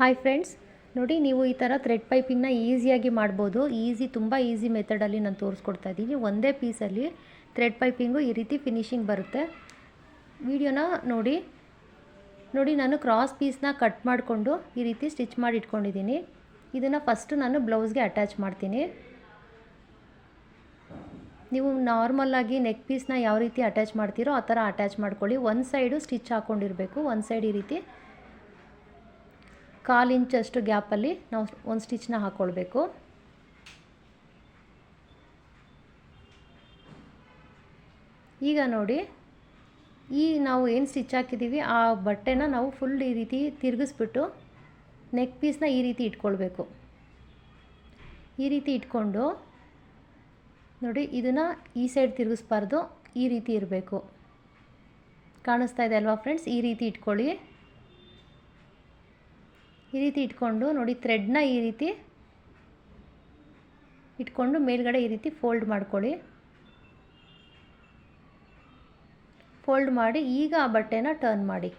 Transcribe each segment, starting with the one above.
Hi friends ನೋಡಿ ನೀವು ಈ ಥರ ಥ್ರೆಡ್ ಪೈಪಿಂಗ್ನ ಈಸಿಯಾಗಿ ಮಾಡ್ಬೋದು. ಈಸಿ ತುಂಬ ಈಸಿ ಮೆಥಡಲ್ಲಿ ನಾನು ತೋರಿಸ್ಕೊಡ್ತಾ ಇದ್ದೀನಿ. ಒಂದೇ ಪೀಸಲ್ಲಿ ಥ್ರೆಡ್ ಪೈಪಿಂಗು ಈ ರೀತಿ ಫಿನಿಶಿಂಗ್ ಬರುತ್ತೆ. ವಿಡಿಯೋನ ನೋಡಿ. ನೋಡಿ ನಾನು ಕ್ರಾಸ್ ಪೀಸ್ನ ಕಟ್ ಮಾಡಿಕೊಂಡು ಈ ರೀತಿ ಸ್ಟಿಚ್ ಮಾಡಿ ಇಟ್ಕೊಂಡಿದ್ದೀನಿ. ಇದನ್ನು ಫಸ್ಟು ನಾನು ಬ್ಲೌಸ್ಗೆ ಅಟ್ಯಾಚ್ ಮಾಡ್ತೀನಿ. ನೀವು ನಾರ್ಮಲ್ಲಾಗಿ ನೆಕ್ ಪೀಸ್ನ ಯಾವ ರೀತಿ ಅಟ್ಯಾಚ್ ಮಾಡ್ತೀರೋ ಆ ಥರ ಅಟ್ಯಾಚ್ ಮಾಡ್ಕೊಳ್ಳಿ. ಒಂದು ಸೈಡು ಸ್ಟಿಚ್ ಹಾಕ್ಕೊಂಡಿರಬೇಕು ಒಂದು ಸೈಡ್ ಈ ರೀತಿ ಕಾಲು ಇಂಚಷ್ಟು ಗ್ಯಾಪಲ್ಲಿ ನಾವು ಒಂದು ಸ್ಟಿಚ್ನ ಹಾಕ್ಕೊಳ್ಬೇಕು ಈಗ ನೋಡಿ, ಈ ನಾವು ಏನು ಸ್ಟಿಚ್ ಹಾಕಿದ್ದೀವಿ, ಆ ಬಟ್ಟೆನ ನಾವು ಫುಲ್ ಈ ರೀತಿ ತಿರುಗಿಸ್ಬಿಟ್ಟು ನೆಕ್ ಪೀಸ್ನ ಈ ರೀತಿ ಇಟ್ಕೊಳ್ಬೇಕು. ಈ ರೀತಿ ಇಟ್ಕೊಂಡು ನೋಡಿ, ಇದನ್ನು ಈ ಸೈಡ್ ತಿರುಗಿಸ್ಬಾರ್ದು, ಈ ರೀತಿ ಇರಬೇಕು. ಕಾಣಿಸ್ತಾ ಇದೆ ಅಲ್ವಾ ಫ್ರೆಂಡ್ಸ್? ಈ ರೀತಿ ಇಟ್ಕೊಳ್ಳಿ. ಈ ರೀತಿ ಇಟ್ಕೊಂಡು ನೋಡಿ ಥ್ರೆಡ್ನ ಈ ರೀತಿ ಇಟ್ಕೊಂಡು ಮೇಲ್ಗಡೆ ಈ ರೀತಿ ಫೋಲ್ಡ್ ಮಾಡ್ಕೊಳ್ಳಿ. ಫೋಲ್ಡ್ ಮಾಡಿ ಈಗ ಆ ಬಟ್ಟೆನ ಟರ್ನ್ ಮಾಡಿ.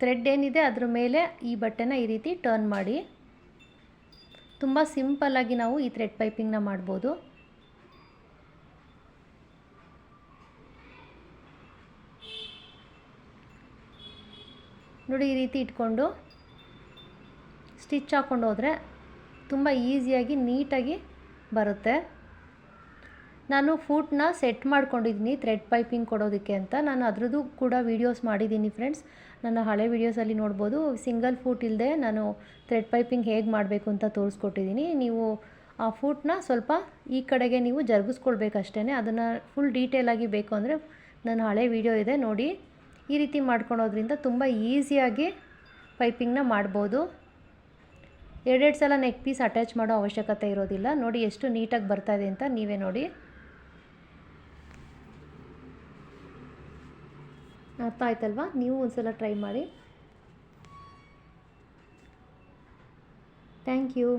ಥ್ರೆಡ್ ಏನಿದೆ ಅದ್ರ ಮೇಲೆ ಈ ಬಟ್ಟೆನ ಈ ರೀತಿ ಟರ್ನ್ ಮಾಡಿ. ತುಂಬ ಸಿಂಪಲ್ಲಾಗಿ ನಾವು ಈ ಥ್ರೆಡ್ ಪೈಪಿಂಗ್ನ ಮಾಡ್ಬೋದು. ನೋಡಿ ಈ ರೀತಿ ಇಟ್ಕೊಂಡು ಸ್ಟಿಚ್ ಹಾಕ್ಕೊಂಡು ಹೋದರೆ ತುಂಬ ಈಸಿಯಾಗಿ ನೀಟಾಗಿ ಬರುತ್ತೆ. ನಾನು ಫೂಟ್ನ ಸೆಟ್ ಮಾಡ್ಕೊಂಡಿದ್ದೀನಿ ಥ್ರೆಡ್ ಪೈಪಿಂಗ್ ಕೊಡೋದಕ್ಕೆ ಅಂತ. ನಾನು ಅದರದ್ದು ಕೂಡ ವೀಡಿಯೋಸ್ ಮಾಡಿದ್ದೀನಿ ಫ್ರೆಂಡ್ಸ್ ನನ್ನ ಹಳೆ ವೀಡಿಯೋಸಲ್ಲಿ ನೋಡ್ಬೋದು ಸಿಂಗಲ್ ಫೂಟ್ ಇಲ್ಲದೆ ನಾನು ಥ್ರೆಡ್ ಪೈಪಿಂಗ್ ಹೇಗೆ ಮಾಡಬೇಕು ಅಂತ ತೋರಿಸ್ಕೊಟ್ಟಿದ್ದೀನಿ. ನೀವು ಆ ಫೂಟ್ನ ಸ್ವಲ್ಪ ಈ ಕಡೆಗೆ ನೀವು ಜರುಗಿಸ್ಕೊಳ್ಬೇಕಷ್ಟೇ ಅದನ್ನು ಫುಲ್ ಡೀಟೇಲಾಗಿ ಬೇಕು ಅಂದರೆ, ನನ್ನ ಹಳೆ ವೀಡಿಯೋ ಇದೆ, ನೋಡಿ. ಈ ರೀತಿ ಮಾಡ್ಕೊಳೋದ್ರಿಂದ ತುಂಬ ಈಸಿಯಾಗಿ ಪೈಪಿಂಗ್ನ ಮಾಡ್ಬೋದು. ಎರಡೆರಡು ಸಲ ನೆಕ್ ಪೀಸ್ ಅಟ್ಯಾಚ್ ಮಾಡೋ ಅವಶ್ಯಕತೆ ಇರೋದಿಲ್ಲ. ನೋಡಿ ಎಷ್ಟು ನೀಟಾಗಿ ಬರ್ತಾ ಇದೆ ಅಂತ ನೀವೇ ನೋಡಿ. ಅರ್ಥ ಆಯ್ತಲ್ವಾ? ನೀವು ಒಂದ್ಸಲ ಟ್ರೈ ಮಾಡಿ. Thank you